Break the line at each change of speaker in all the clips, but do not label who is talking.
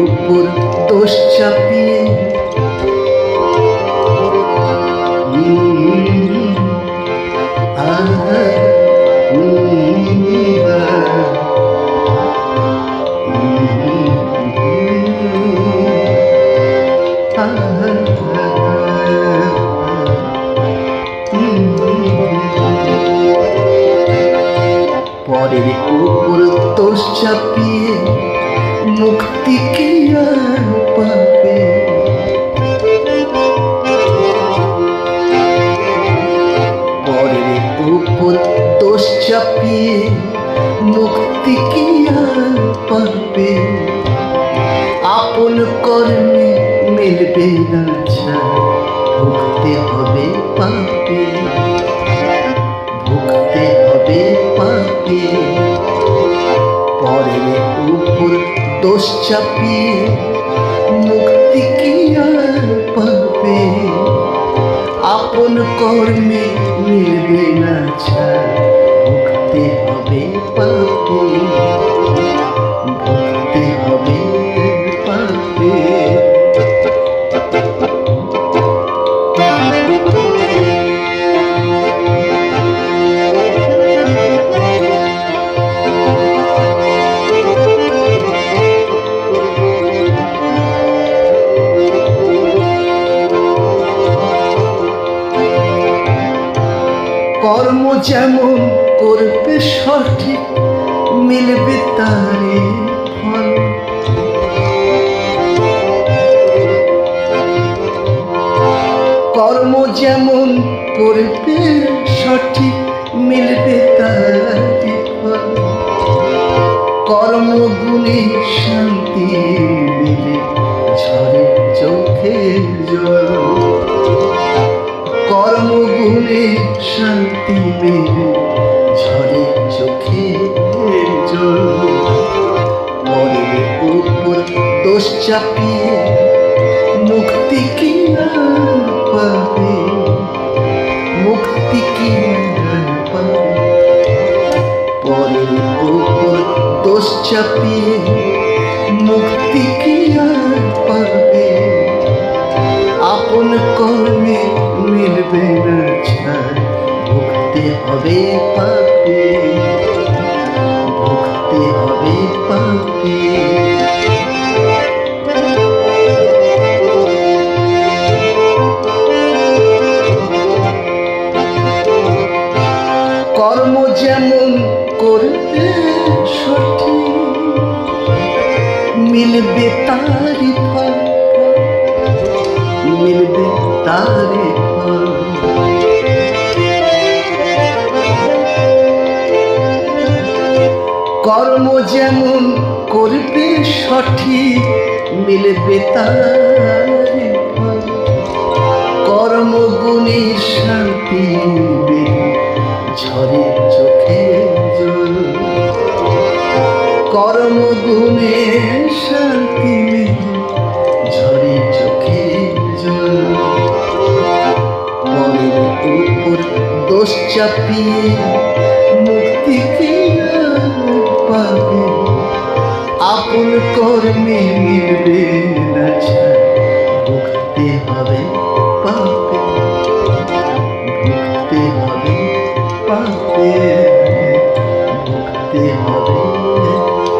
উপর দোষ চাপিয়ে পরের উপর দোষ চাপিয়ে মুক্তি কি আর পাবে? পরের উপর দোষ চাপিয়ে মুক্তি কি পাবে? আপন কর্মে মিলবে না। চাপিয়ে মুক্তি কি আর পাবে? আপন কর্মে মিলবে না ভুগতে হবে পাপে। কর্ম যেমন করবে সঠিক মিলবে তারে ফল। কর্ম যেমন করবে সঠিক মিলবে শান্তি ঝরে চোখে জল। পরের উপর দোষ চাপিয়ে মুক্তি কি আর পাবে? মুক্তি কি পাবে? পরের উপর দোষ চাপিয়ে মুক্তি কি আর পাবে? আপন কর্মে মিলবে না। ভুগতে হবে পাপে। ভুগতে হবে পাপে। কর্ম যেমন করবে সঠিক, মিলবে তারি ফল। মিলবে তারে কর্ম যেমন করবে সঠিক, মিলবে তারে ফল। কর্মগুণে শান্তি ঝরে চোখে জল। কর্মগুণে শান্তি ঝরে চোখে পরের উপর দোষ চাপিয়ে মুক্তি পাবে আপন কর্মে মিলবে না ছাড় ভুগতে হবে পাপে। ভুগতে হবে পাপে। ভুগতে হবে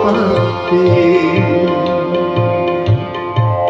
পাপে।